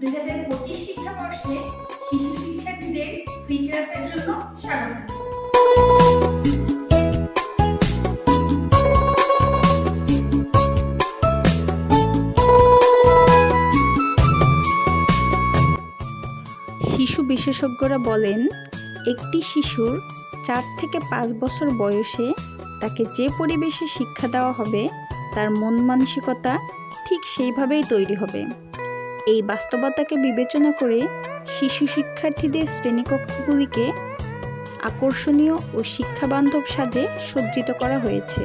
দুই হাজার পঁচিশ শিক্ষাবর্ষে শিশু শিক্ষার্থীদের ফ্রি ক্লাসের জন্য স্বাগত। শিশু বিশেষজ্ঞরা বলেন, একটি শিশুর চার থেকে পাঁচ বছর বয়সে তাকে যে পরিবেশে শিক্ষা দেওয়া হবে, তার মন মানসিকতা ঠিক সেইভাবেই তৈরি হবে। এই বাস্তবতাকে বিবেচনা করে শিশু শিক্ষার্থীদের শ্রেণীকক্ষগুলিকে আকর্ষণীয় ও শিক্ষাবান্ধব সাজে সজ্জিত করা হয়েছে।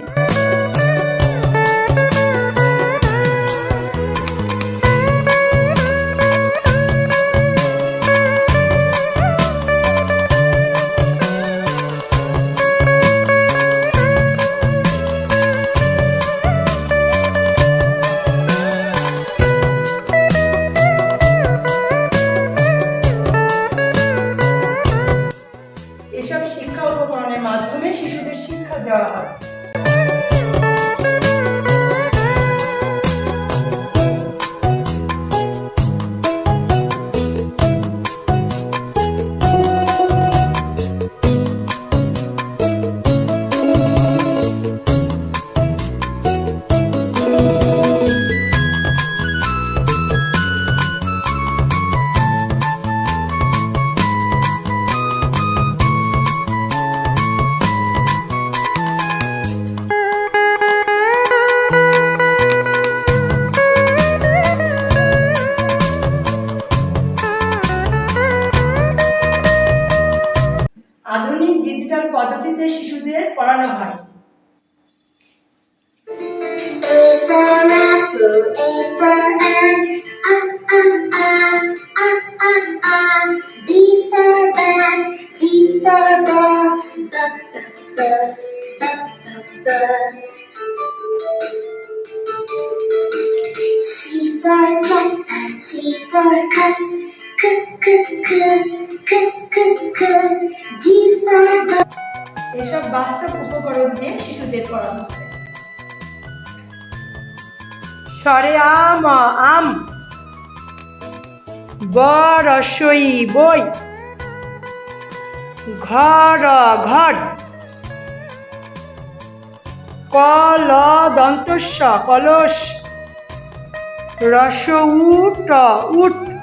মাধ্যমে শিশুদের শিক্ষা দেওয়া হয়। B b, b b b. C for cat and C for cat, k k k, k k k. D. এসব বাস্তব উপকরণ দিয়ে শিশুদের পড়ানো হয়। স্বরে আম আম। বরসই বই। ঘর ঘর। কল, দন্তস্ব, কলস। রস উট উট।